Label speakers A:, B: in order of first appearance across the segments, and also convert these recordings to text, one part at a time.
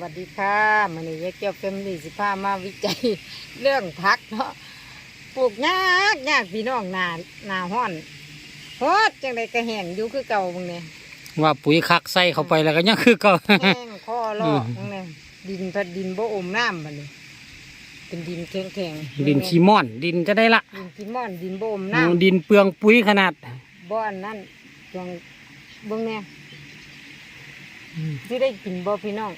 A: วัสดีค่ะมันนี้ยายเกี่ยวเฟมลี่สิพามาวิจัยเรื่องพักเนาะปลูกยากยากพี่น้องนาหนาห้อนโคตรจังไดก็แห้งอยู่คือเก่ามึงเนี่ย
B: ว่าปุ๋ยคักใส่เข้าไปแล้วก็ยังคือเก็
A: แห้งข้อลอก
B: อืม
A: มึงเนี่ยดินพัดดินบ่อมน้ำมันเลยเป็นดินแข็งแข็งๆ
B: ดินขี้ม่อน ดินจะได้ละ
A: ดินขี้ม่อนดินบ่อม
B: อื
A: น้
B: มดินเปลืองปุ๋ยขนาดำ
A: บ่อนนั่นจงเบิ่งเนี่ยที่ได้กินบ่พี่น้อง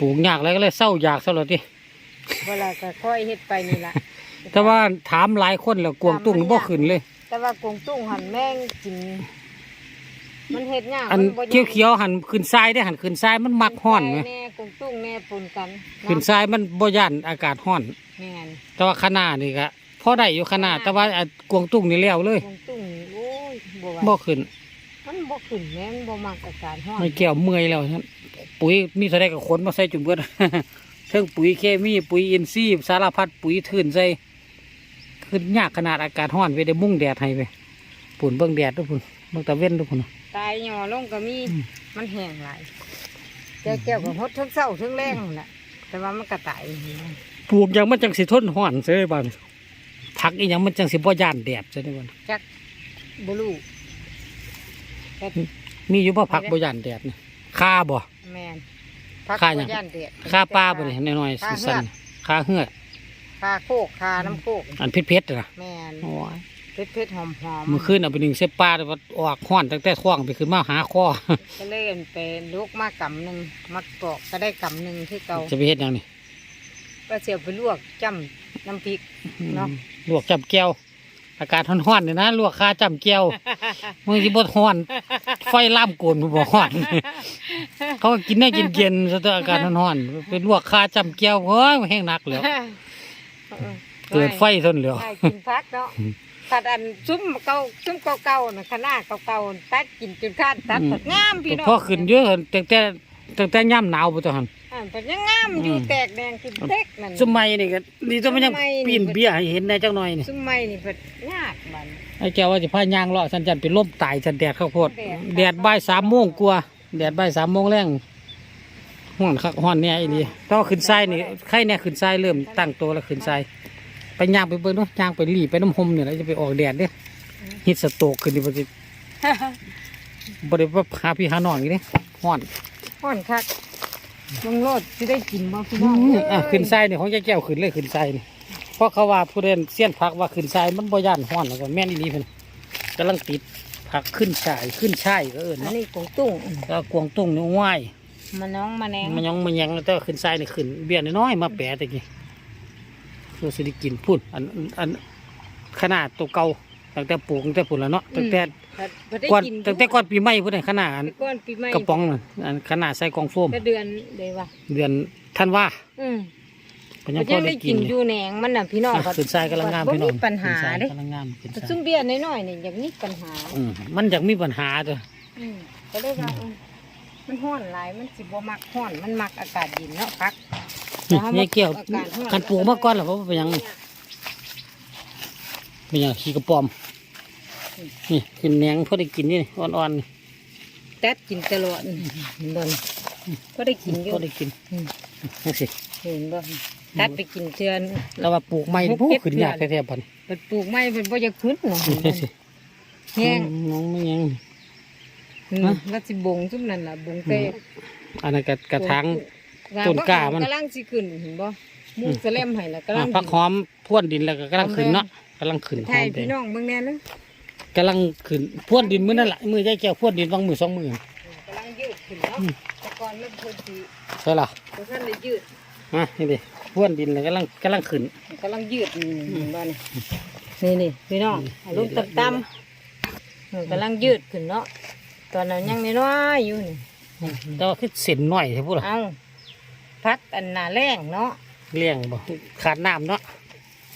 B: ปลูกยากแล้วก็เลยเศร้าอยากเศร้าเลยที
A: เวลาก็ค่อยเฮ็ดไปนี่ล่ะ
B: แต่ว่าถามหลายคนแล้วกวงตุ้งบ่ขึ้นเลย
A: แต่ว่ากงตุ้งหันแม่งกินมันเฮ็ดยาก
B: อัน
A: มับ่
B: เขียวเขียวๆหันขึ้นทรายได้หันขึ้นทรายมันมักห้อนไหม
A: แน่กงตุ้งแน่ปนกัน
B: ขึ้นทรายมันบ่ย่านอากาศห้อน
A: แม่น
B: แต่ว่าขนาดนี่ก็พอได้อยู่ขนาดแต่ว่าอันกวงตุ้งนี่แล้วเลย
A: กงตุ้งโอ้ยบ่
B: บ่
A: ว่า
B: ขึ้น
A: มันบ่ขึ้นแม่มันบ่มักอากาศร้อน
B: ไม่แก้วเมื่อยแล้วฉัน ปุ๋ยมีเท่าไรก็ขนมาใส่จุ่มเบิดเทิงปุ๋ยเคมีปุ๋ยอินทรีย์สารพัดปุ๋ยทื่นใส่ขึ้นยากขนาดอากาศห้อนไปได้มุ่งแดดให้ไปปุ่นเบิ่งแดดทุกคนเบิ่งตะเว้นทุกคน
A: ตายหย่อลงก็มี
B: อืม
A: มันแห้งหลายแก้วแก้วก็ฮดทั้งเช้าทั้งแรงนั่นแหละแต่ว่ามันก็ตาย
B: ปลูกหยังมันจังสิทนห้อนเสียบ้านผักอีหยังมันจังสิบ่ย่านแดดเสียได้บ้าน
A: จักบ่รู้แต่
B: มีอยู่บ่ผักบ่ย่านแดดนี่ ค่าบ่
A: แม่นพัก
B: ค่าหยัง
A: บ่ย่านเดือด
B: ค่าปลาบ่นี่น้อย
A: ค่า
B: ๆ
A: เหื
B: สั้
A: อนก
B: ๆค่าเหือก
A: คาโคกคาน้ำโคก
B: อันเผ็ดๆน่ะ
A: แม่น
B: โอ้ย
A: เผ็ดเผ็ดๆหอมหอม
B: มื้อคืนเอาไปนึ่งเสปลาแต่ว่าออกห้อนตั้งแต่ท้องไปขึ้นมาหาคอ
A: ก็เล่นเป็นลูกมากำหนึ่งมักปอกก็ได้กำหนึ่งที่เก่า
B: จะไปเฮ็ดหยังนี่
A: ก็เสียไปลวกจ้ำน้ำพริก เนาะ
B: ลวกจับแก้ว อากาศร้อนๆนี่นะลวกคาจับแก้วมือที่บดร้อน ไฟล่ามโกนบ่ร้อน เขาก็กินได้กินเย็นซะตัวอากาศร้อนๆไปลวกคาจับแก้วเฮ้ยมันแห้งหนักแล้วเกิดไฟทนเหลียว
A: ใช่กินพักเนาะตัดอันซุ้มเก่าซุ้มเก่าๆน่ะขนาดเก่าๆตัดกินจนขาดตัด
B: อืม
A: ตัดงามพี่น้อง
B: พอขึ้นเยอะตั้งแต่ตั้งแต่ย่ำหนาวไปตัวหัน
A: อ่าเป็นยังงามอยู่
B: อืม
A: แตกแดงคือเด็กนั่น
B: สมัยนี่ก็นี่ต้องมันยัง
A: สมัยนี่
B: ปีนเบี้ยให้เห็นได้จังหน่อยนี่
A: ซุ้มไม้นี่เพิ่นยากมัน
B: ไอ้แก้วว่าจะพายางเลาะสันจันเป็นลมตายสันแดดข้าวโพด
A: แดด
B: แดดบ่ายสามโมงกว่าแดดบ่ายสามโมงแรงห้อนคักห้อนเนี่ยไอ้นี่ต้องขึ้นทรายนี่ใครเนี่ยขึ้นทรายเริ่มตั้งตัวแล้วขึ้นทรายไปย่างไปเบิ่งเนาะย่างไปหลีไปน้ำหมเนี่ยแล้วจะไปออกแดดเนี่ยฮิตสโตรกขึ้นดิบ่สิบ่ได้ว่าหาพี่หาน้องอีกเด้ห้อน
A: ห่อนคัก ลงโลดสิได้กินบ่พี่น้อง
B: อะขึ้นทรายนี่ของยายแก้วขึ้นเลยขึ้นทรายนี่เพราะเขาว่าผู้เรียนเสี้ยนผักว่าขึ้นทรายมันบ่ย่านห้อนแล้วก็แม่นอีนี่เพิ่นกำลังติดผักขึ้นชายขึ้นชายก็เอิ้น
A: อัน
B: เนาะ
A: นี้กงตุ้ง
B: ก็กวางตุ้งนี่ง่าย
A: มะน้องมะแนง
B: มันยังมันยังแต่ว่าขึ้นทรายนี่ขึ้นเบี้ยน้อยๆมาแปะตะกี้เราสิได้กินพุ่นอันอันขนาดตัวเก่า ตั้งแต่ปลูกตั้งแต่พุ่นแล้วเนาะตั้งแต่
A: บ่ได้
B: ก่อน
A: กิน
B: ตั้งแต่ก่อนปีใหม่พุ่นน่ะขนาดอัน
A: ก่อนปีใหม่
B: กระป๋องน่ะอันขนาดใส่กล่องโฟม
A: ก็เดือนเลยว่ะ
B: เดือนท่านว่า
A: อืม
B: เพิ่น
A: ก็
B: ยังพ
A: ยั
B: องได้
A: ได้
B: กิ
A: กิ
B: น
A: น
B: อ
A: อยู่ยู่แหนงมันน่ะพี่น้อง
B: อะขึ้นทรายกำลังงามพี่น้อง
A: บ่มีปัญหา
B: ขึ้นทราย
A: เด้
B: กำลังงามขึ้นทราย
A: ซุ่มเบี้ยน้อยๆนี่อย่างนี้ปัญหา
B: อืมมันอยากมีปัญหาตัว
A: อืมก็เลยว่าอืมมันห้อนหลายมันสิบ่มักห้อนมันมักอากาศเย็นเนาะพัก
B: นี่
A: แต่ถ้า
B: นี่เกี่ยว
A: อากาศร้อน
B: กันปลูกมาก่อนแล้วเพราะว่าเป็นหยัง เป็นหยังขี้กระป๋อม นี่ขึ้นแหนงพอได้กินนี่อ่อนๆนี่
A: ตัดกินตลอดเบิ่งก็ได้กินอยู่
B: พอได้กิน
A: อืม
B: นี่สิ
A: เห็นบ่ตัดไปกินเทือน
B: แล้วว่าปลูกไม้
A: หก
B: ผู้
A: เจ็ด
B: ขึ้นยาก
A: เดือน
B: แท้ๆพัน
A: เปิดปลูกไม้เป็นบ่อยากขึ้นเนาะ
B: นี่สิ
A: แห้ง
B: น้องไม่ยัง
A: อืม
B: ฮะ
A: แล้วสิบงซุ่มนั่นล่ะบงเตะ
B: อันนั้นกระกระถาง
A: ว่
B: ต้นกล้ามัน
A: กำลังสิขึ้นเห็นบ่มูกสะเล่มให้ล่ะกำลั
B: อะ
A: ง
B: ผักหอมพ่วนดินแล้วก็กำลังขึ้นเนาะ กำลังขึ้นห
A: ไท
B: อยมแด
A: พี่
B: ง
A: น้องเบิ่งแน่เลย
B: กำลังขึ้นพ่วนดินมื้อนั่นแหละมือใจแก้วพ่วนดินวางมือสองมือกำ
A: ลังยืดขึ้นเนาะ
B: อืม
A: แต่ก่อนมันเพิ่นสิ
B: ใช่หรอ
A: บ่ทันได้ยืด
B: อะนี่ดิพ่วนดินแล้วกำลังกำลังขึ้น
A: กำลังยืดนี่เห็นบ่นี่นี่นี่พี่น้องเอาลงต่ำๆเออกำลังยืดขึ้นเนาะตอนนั้นยังน้อยๆอยู่นี่
B: แต่ว่าคือเส้นหน่อยใช่พูดหรอ
A: เอาพักอันหน้าแรงเนาะ
B: เลี้ยงบ่ขาดน้ำเนาะ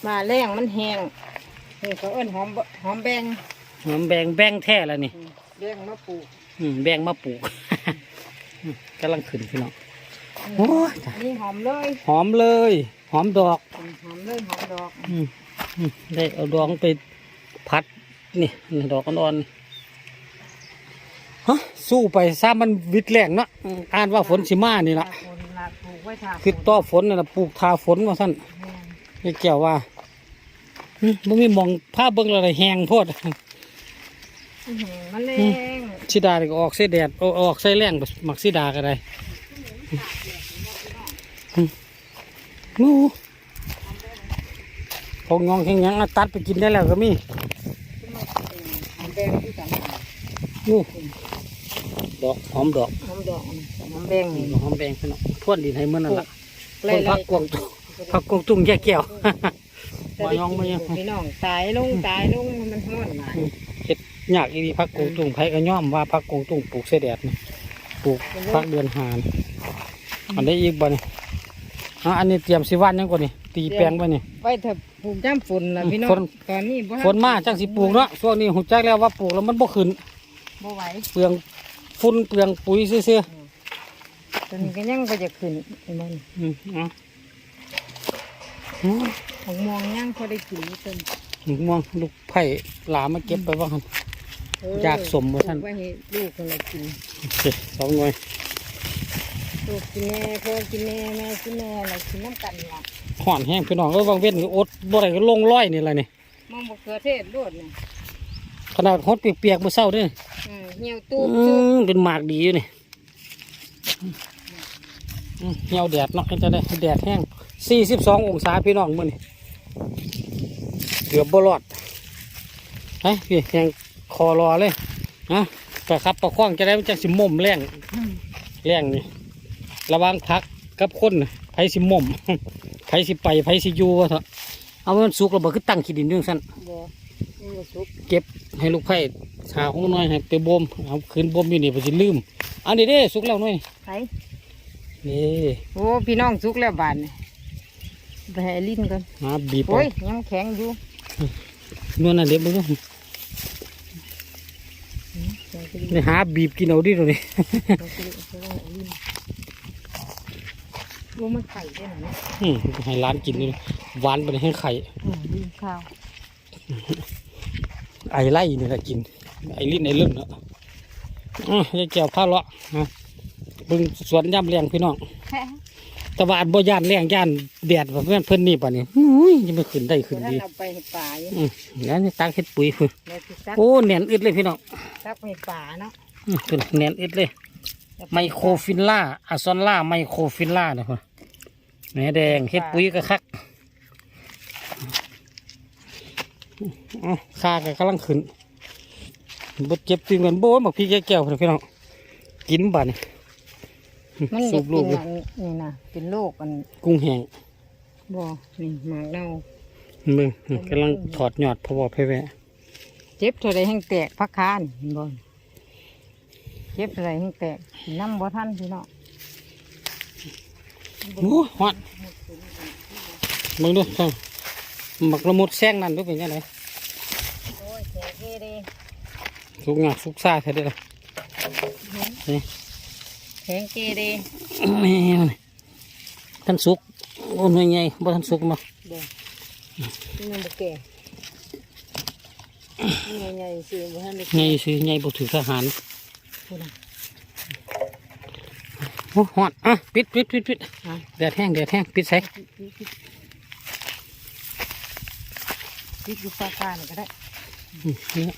A: มาแรงมันแห้ง นี่เขาเอิ้นหอมบหอมแบง
B: หอมแบงแบงแท้แล้วนี่
A: อืมแบงมาปลูก
B: อืมแบงมาปลูก อืมกำลังขึ้นพี่น้องโอ้ย
A: อันนี่หอมเลย
B: หอมเลย หอมดอก
A: อืมหอมเลยหอมดอก
B: อืมอืมได้เอาดอกไปพัด นี่นี่ดอกอ่อนๆนี่ฮะสู้ไปซ้ำมันวิดแรงเนาะอืมอ่านว่าฝนสิมานี่ละ
A: คนหลาปลูกไว้ทา
B: คือต่อฝนน่ะนะปลูกทาฝนว่าท่าน
A: แม่น
B: ไอ้แก้วว่าหึ บ่มีหมองผ้าเบิ่งอะไรแห้งโพด
A: อื้อหือมันแรง
B: สิดานี่ก็ออกใส่แดดเอาออกใส่แรงหมักสิดาก็ได้หึหมูพองงองแข็งหยังอะตัดไปกินได้แล้วก็มี
A: หอมแดงที่กัน
B: งูดอกหอมดอก
A: หอมดอกหอมแดงนี่
B: หอมแดงพี่น้องพ่นดินให้มันนั่นล่ะ
A: ไล่
B: ต้น
A: ไล่
B: ผักกวางตุ้งผักกวางตุ้งแยกแก้ว มายองมายัง
A: พี่น้องตายลงตายลงมันห้อนหลาย
B: เฮ็ดยากอีดีผักกวางตุ้งไผก็ย่อมว่าผักกวางตุ้งปลูกใส่แดดนี่ปลูกผักเดือนหานอันนี้อีกบ่นี่อะอันนี้เตรียมสิหว่านยังกว่านี่ตีแปลงบ่นี่
A: ไว้ถ้าปลูกย่ำฝนล่ะพี่น้อ
B: ฝ
A: ง
B: น
A: ตอนนี้บ่
B: ฝนมาจังสิปลูกเนาะช่วงนี้หูจักแล้วว่าปลูกแล้วมันบ่ขึ้น
A: บ่ไหว
B: เปลืองฝุ่นเปลืองปุ๋ยซื่อ
A: ตอนนี้ก็ยังก็จะขึ้นไอ้มัน
B: ๆอืมเอะอืม
A: ของมองยังพอได้กินอยู่เต็ม
B: หนูมองลูกไผ่หลามาเก็บไปว่าหั่นอยากสมบ่ท่าน
A: ปลูกไว้ให้ลูกคนละกิน
B: โอเคสองหน่วย
A: ลูกกินแน่พ่อกินแน่แม่กินแน่อะไรกินน้ำกันล่ะ
B: ห่อนแห้งพี่น้องเอ้ยบางเว้นก็อดบ่ได้ก็ลงร้อยนี่แหละนี่
A: มองบกเขือเทศโดดเนี่ย
B: ขนาดฮดเปียกๆมื้อเช้าเด้อ
A: เออเหี่ยวตูบ
B: อื
A: ตูบ
B: มเป็นหมากดีอยู่นี่อืมเหี่ยวแดดเนาะจะได้แดดแห้ง42องศาพี่น้องมื้อนี้เกือบบ่รอดเฮ้ยพี่ยังคอรอเลยนะประคับประคองจะได้มันจังสิม่มแรงแรงนี่ระวังพักกับคนน่ะไผสิม่มไผสิไปไผสิอยู่วะเถอะเอามันสุกแล้วบ่คือตั้งขี้ดินอยู่ซั่น
A: บ่นี่บ่สุก
B: เก็บให้ลูกไผ่หาของน้อยให้ไปบ่มเอาคืนบ่มอยู่นี่บ่สิลืมอันนี้เด้สุกแล้วหน่อย
A: ไผ
B: นี่
A: โอ้พี่น้องสุกแล้วบานนี่ไปให้ลิ้นก่อน
B: มาบีบ
A: โอ้
B: เอา
A: ยยังแข็งอยู่
B: นวลน่ะเด็บบ่รู้
A: แข็งไปลิ้น
B: นี่หาบีบกินเอาดิตัวนี้
A: แข็งไปลิ้นแข็งไปลิ้นโอ้มันไข่ได้หน่อยนะ
B: อืมให้ร้านกินนี่หวานไปเลยให้ไข่
A: อืมลิ้นข้าว
B: ไอไล่นี่แหละกิน ไอลิ้นไอเลื่อนเนาะอะยายแก้วผ้าเลาะนะเบิ่งสวนย่ำแรงพี่น้อง แต่ว่าอันบ่ย่านแรงย่านแดดแบบนั้นเพิ่นนี่ป่ะนี่อุ้ยยังไม่ขึ้นได้ขึ้น
A: ท่าน
B: ดี
A: เอาไปให้ป่าอยู่
B: อืมแล้วนี่ตักเฮ็ดปุ๋ยพุ่น
A: แล้วสิซัก
B: โอ้แน่นอึดเลยพี่น้อง
A: ซักไปให้ป่าเนาะ
B: อืมเป็นแน่นอึดเลย ไมโครฟิลล่าอะซอนล่าไมโครฟิลล่าเนี่ยพ่อแหนแดงเฮ็ดปุ๋ยก็คักอ๋อข้าก็กำลังขึ้นบดเจ็บตีนกันโบ้ยบอกพี่แก้วๆพี่น้องกินบ่เนี่ย
A: มันอ
B: สู
A: ยาก
B: บลู
A: กิ
B: ก
A: นอันนี่นะเป็นโรคอัน
B: กุ้งแห้ง
A: บ่นี่หมากเน่า
B: มึงกำลังถอดยอดพอบอกเพแวะ
A: เจ็บเท่าไรแห้งแตกพักคานเห็นบ่เจ็บเท่าไรแห้งแตกกินน้ำบ่ทันพี่น้อง
B: โอ้ฮอดมึงดูเจ้าหมักละมุดแซงนั่นดูเป็นยังไง
A: โอ้ยแข็งเท่ดี
B: สุกงาสุกซ่าใช่ได้เลย
A: แข็งเกดี
B: แม่มันท่านสุกโอ้ยไงบ่ท่านสุกมา
A: บ่นี่มันบ่แก่นี่ใหญ่ๆสิบ่ทันได้
B: ไงสิไงบ่ถือทหาร
A: พูดนะ
B: โอ้ฮอดอะปิดปิดปิดปิด
A: อะ
B: แดดแห้งแดดแห้งปิดใส่
A: ปิดอยู่ปากกานี่ก็ได้
B: อืมนี่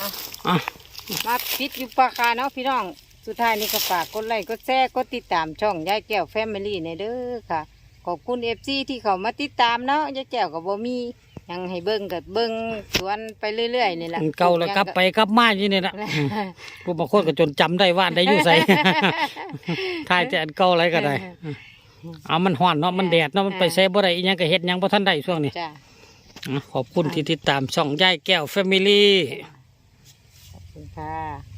A: อะ
B: อะ
A: มาปิดอยู่ปากกาเนาะพี่น้อง สุดท้ายนี้ก็ฝากกดไลค์กดแชร์กดติดตามช่องยายแก้วแฟมิลี่ในเด้อค่ะ ขอบคุณเอฟซีที่เขามาติดตามเนาะยายแก้วกับบ่มีหยังให้เบิ่งกับเบิ่งสวนไปเรื่อยๆนี่แหละ
B: อันเก่าแล้วกลับไปกลับมาอยู่นี่แหละกูบางคนก็จนจำได้ว่าอันได้อยู่ใส่ ทายแต่อันเก่าอะไรก็ได้เอามันฮ้อนเนาะมันแดดเนาะมันไปใส่บ่ได้อีหยังก็เฮ็ดหยังบ่ทันได้ช่วงนี้
A: จ้า
B: อะขอบคุณที่ติดตามช่องยายแก้วแฟมิลี่
A: ขอบคุณค่ะ